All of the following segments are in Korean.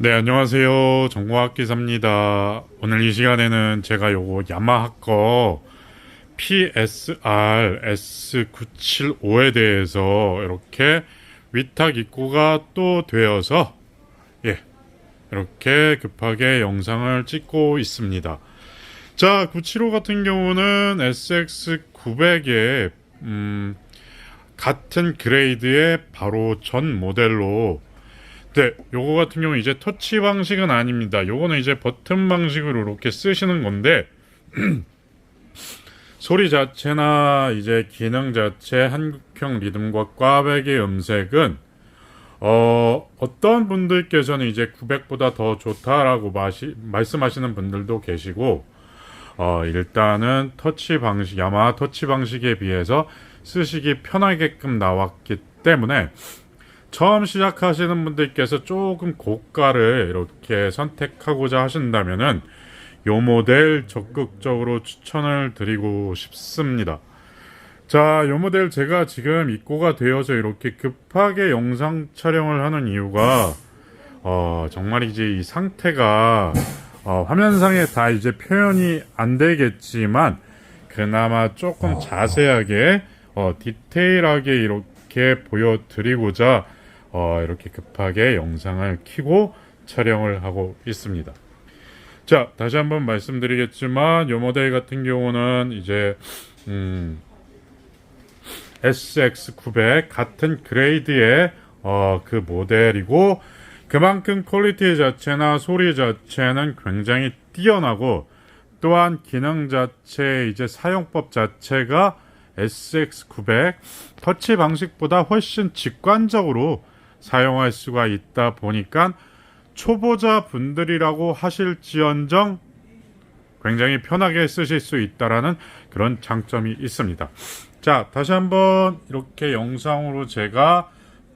네, 안녕하세요. 정보학 기사입니다. 오늘 이 시간에는 제가 요거 야마하 거 PSR S975에 대해서 이렇게 위탁 입고가 또 되어서 예, 이렇게 급하게 영상을 찍고 있습니다. 자, 975 같은 경우는 SX900의 음, 같은 그레이드의 바로 전 모델로 네, 요거 같은 경우 이제 터치 방식은 아닙니다. 요거는 이제 버튼 방식으로 이렇게 쓰시는 건데 소리 자체나 이제 기능 자체 한국형 리듬과 꽈배기 음색은 어 어떤 분들께서는 이제 900보다 더 좋다라고 마시, 말씀하시는 분들도 계시고 어 일단은 터치 방식 야마하 터치 방식에 비해서 쓰시기 편하게끔 나왔기 때문에 처음 시작하시는 분들께서 조금 고가를 이렇게 선택하고자 하신다면은 요 모델 적극적으로 추천을 드리고 싶습니다. 자, 요 모델 제가 지금 입고가 되어서 이렇게 급하게 영상 촬영을 하는 이유가 어, 정말 이제 이 상태가 어, 화면상에 다 이제 표현이 안 되겠지만 그나마 조금 자세하게 어, 디테일하게 이렇게 보여드리고자 어, 이렇게 급하게 영상을 켜고 촬영을 하고 있습니다. 자, 다시 한번 말씀드리겠지만 이 모델 같은 경우는 이제 음, SX900 같은 그레이드의 어, 그 모델이고 그만큼 퀄리티 자체나 소리 자체는 굉장히 뛰어나고 또한 기능 자체 이제 사용법 자체가 SX900 터치 방식보다 훨씬 직관적으로 사용할 수가 있다 보니까 초보자 분들이라고 하실지언정 굉장히 편하게 쓰실 수 있다라는 그런 장점이 있습니다. 자, 다시 한번 이렇게 영상으로 제가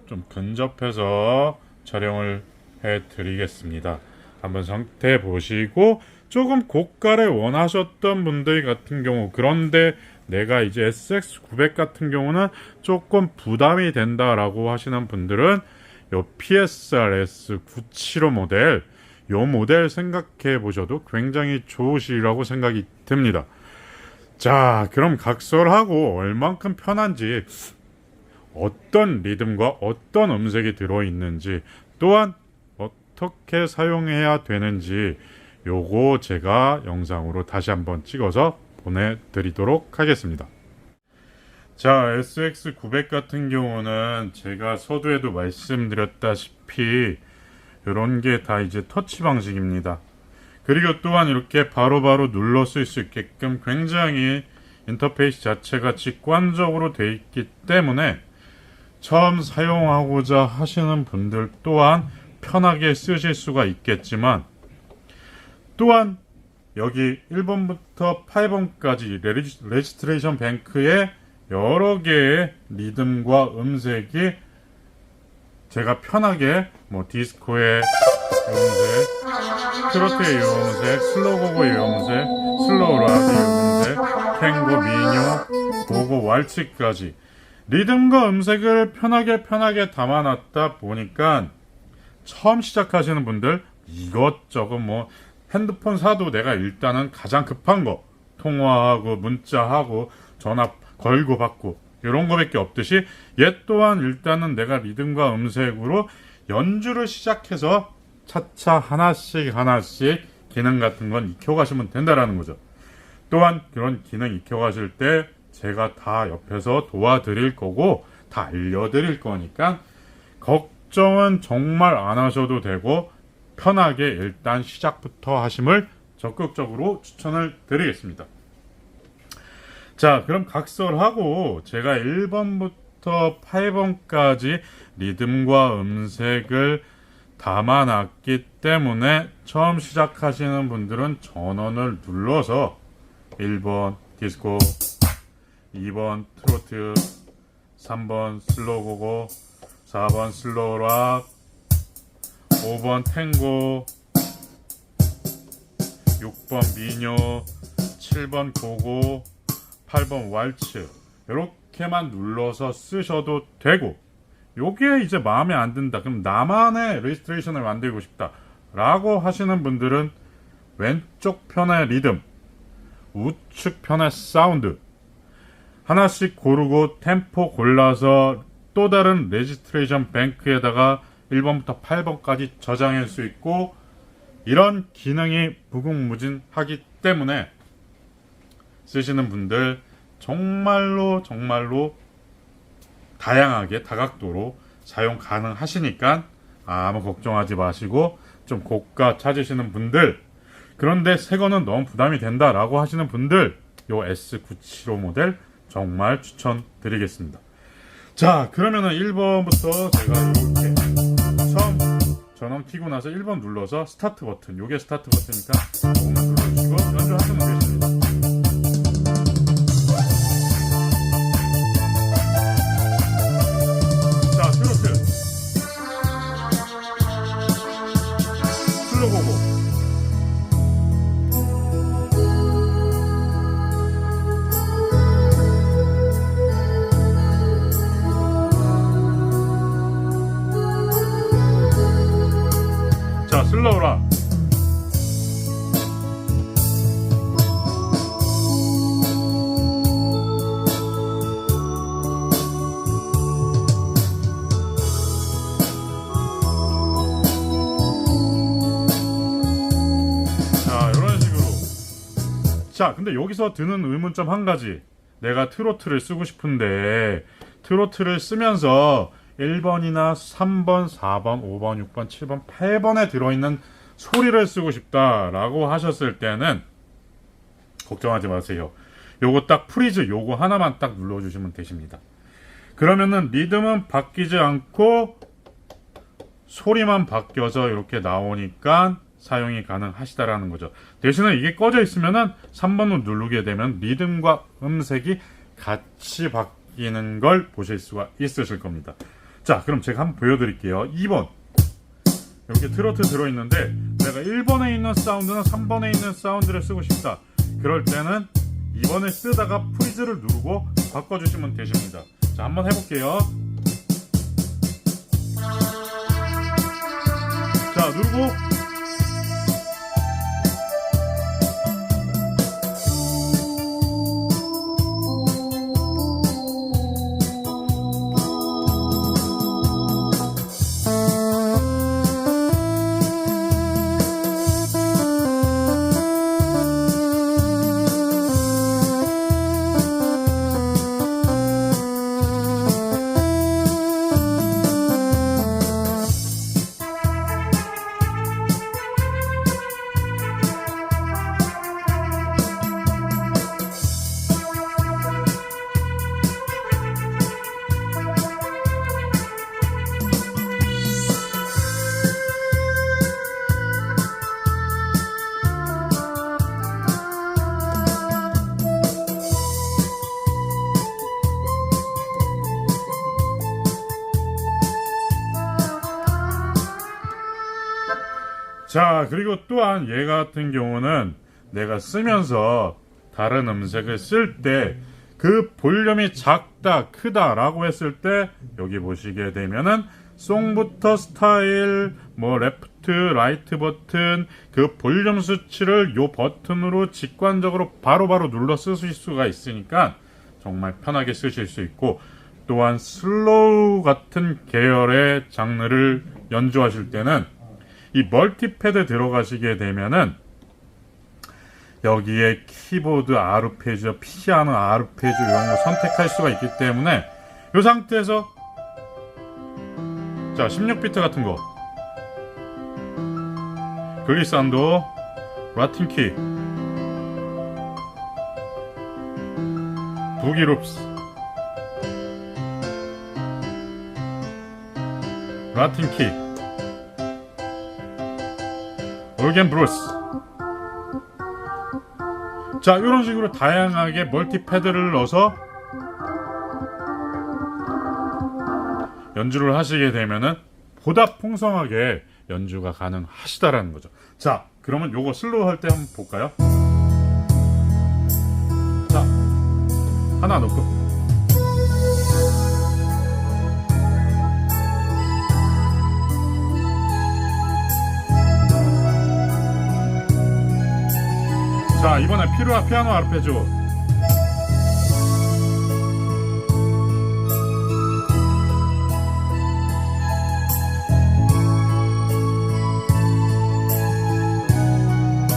좀 근접해서 촬영을 해 드리겠습니다. 한번 상태 보시고 조금 고가를 원하셨던 분들 같은 경우 그런데 내가 이제 SX900 같은 경우는 조금 부담이 된다라고 하시는 분들은 요 PSRS 975 모델 요 모델 생각해 보셔도 굉장히 좋으시라고 생각이 듭니다. 자, 그럼 각설하고 얼만큼 편한지 어떤 리듬과 어떤 음색이 들어 있는지 또한 어떻게 사용해야 되는지 요거 제가 영상으로 다시 한번 찍어서 보내드리도록 하겠습니다. 자, SX900 같은 경우는 제가 서두에도 말씀드렸다시피 이런 게 다 이제 터치 방식입니다. 그리고 또한 이렇게 바로 바로 눌러 쓸 수 있게끔 굉장히 인터페이스 자체가 직관적으로 되어 있기 때문에 처음 사용하고자 하시는 분들 또한 편하게 쓰실 수가 있겠지만 또한 여기 1번부터 8번까지 레지스트레이션 뱅크에 여러 개의 리듬과 음색이 제가 편하게 뭐 디스코의 음색, 트로트의 음색, 슬로고고의 음색, 슬로우 락의 음색, 탱고, 미녀, 고고, 왈츠까지 리듬과 음색을 편하게 편하게 담아놨다 보니까 처음 시작하시는 분들 이것저것 뭐 핸드폰 사도 내가 일단은 가장 급한 거 통화하고 문자하고 전화 걸고 받고 이런 거밖에 없듯이 얘 또한 일단은 내가 리듬과 음색으로 연주를 시작해서 차차 하나씩 하나씩 기능 같은 건 익혀가시면 된다라는 거죠. 또한 그런 기능 익혀가실 때 제가 다 옆에서 도와드릴 거고 다 알려드릴 거니까 걱정은 정말 안 하셔도 되고 편하게 일단 시작부터 하심을 적극적으로 추천을 드리겠습니다. 자, 그럼 각설하고 제가 1번부터 8번까지 리듬과 음색을 담아놨기 때문에 처음 시작하시는 분들은 전원을 눌러서 1번 디스코, 2번 트로트, 3번 슬로우고고, 4번 슬로우 락, 5번 탱고, 6번 미녀, 7번 고고, 8번 왈츠. 이렇게만 눌러서 쓰셔도 되고 요게 이제 마음에 안 든다. 그럼 나만의 레지스트레이션을 만들고 싶다. 라고 하시는 분들은 왼쪽 편의 리듬, 우측 편의 사운드 하나씩 고르고 템포 골라서 또 다른 레지스트레이션 뱅크에다가 1번부터 8번까지 저장할 수 있고 이런 기능이 무궁무진하기 때문에 쓰시는 분들 정말로 정말로 다양하게 다각도로 사용 가능하시니까 아무 걱정하지 마시고 좀 고가 찾으시는 분들 그런데 새 거는 너무 부담이 된다 라고 하시는 분들 요 S975 모델 정말 추천드리겠습니다. 자 그러면은 1번부터 제가 이렇게 처음 전원 키고 나서 1번 눌러서 스타트 버튼 요게 스타트 버튼이니까 요거만 눌러주시고 연주하시면 되십니다. 슬로고 자 근데 여기서 드는 의문점 한 가지 내가 트로트를 쓰고 싶은데 트로트를 쓰면서 1번이나 3번, 4번, 5번, 6번, 7번, 8번에 들어있는 소리를 쓰고 싶다라고 하셨을 때는 걱정하지 마세요. 요거 딱 프리즈 요거 하나만 딱 눌러주시면 되십니다. 그러면은 리듬은 바뀌지 않고 소리만 바뀌어서 이렇게 나오니까 사용이 가능하시다라는 거죠. 대신에 이게 꺼져 있으면은 3번을 누르게 되면 리듬과 음색이 같이 바뀌는 걸 보실 수가 있으실 겁니다. 자, 그럼 제가 한번 보여드릴게요. 2번. 여기 트로트 들어있는데 내가 1번에 있는 사운드나 3번에 있는 사운드를 쓰고 싶다. 그럴 때는 2번을 쓰다가 프리즈를 누르고 바꿔주시면 되십니다. 자, 한번 해볼게요. 자, 누르고 자, 그리고 또한 얘 같은 경우는 내가 쓰면서 다른 음색을 쓸 때 그 볼륨이 작다, 크다 라고 했을 때 여기 보시게 되면은 송부터 스타일, 뭐 레프트, 라이트 버튼 그 볼륨 수치를 요 버튼으로 직관적으로 바로바로 눌러 쓰실 수가 있으니까 정말 편하게 쓰실 수 있고 또한 슬로우 같은 계열의 장르를 연주하실 때는 이 멀티패드 들어가시게 되면은 여기에 키보드 아르페지오, 피아노 아르페지오 이런 거 선택할 수가 있기 때문에 이 상태에서 자 16비트 같은 거. 글리산도 라틴키. 부기룹스. 라틴 키 올겐 브루스 자 이런 식으로 다양하게 멀티 패드를 넣어서 연주를 하시게 되면은 보다 풍성하게 연주가 가능하시다라는 거죠. 자 그러면 요거 슬로우 할 때 한번 볼까요? 자 하나 놓고 자 이번에 피루아 피아노 아르페지오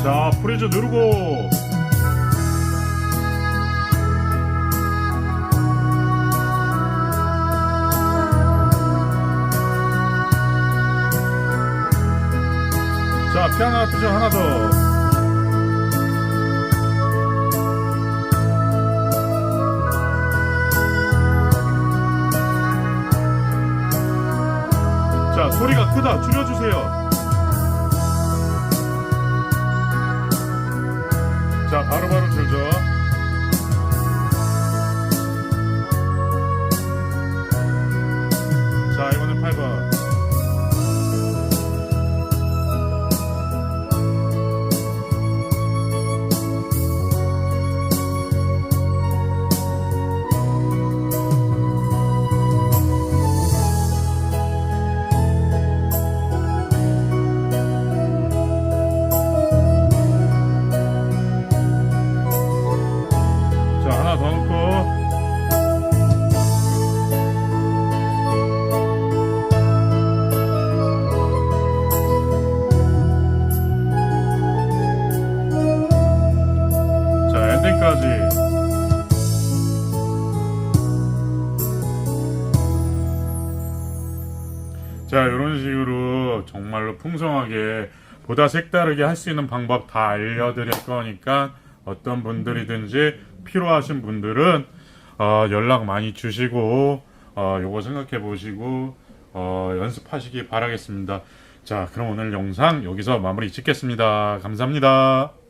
자 프리즈 누르고. 자 피아노 아르페지오 하나 더 자 이런 식으로 정말로 풍성하게 보다 색다르게 할 수 있는 방법 다 알려드릴 거니까 어떤 분들이든지 필요하신 분들은 어, 연락 많이 주시고 어, 요거 생각해 보시고 어, 연습하시기 바라겠습니다. 자 그럼 오늘 영상 여기서 마무리 짓겠습니다. 감사합니다.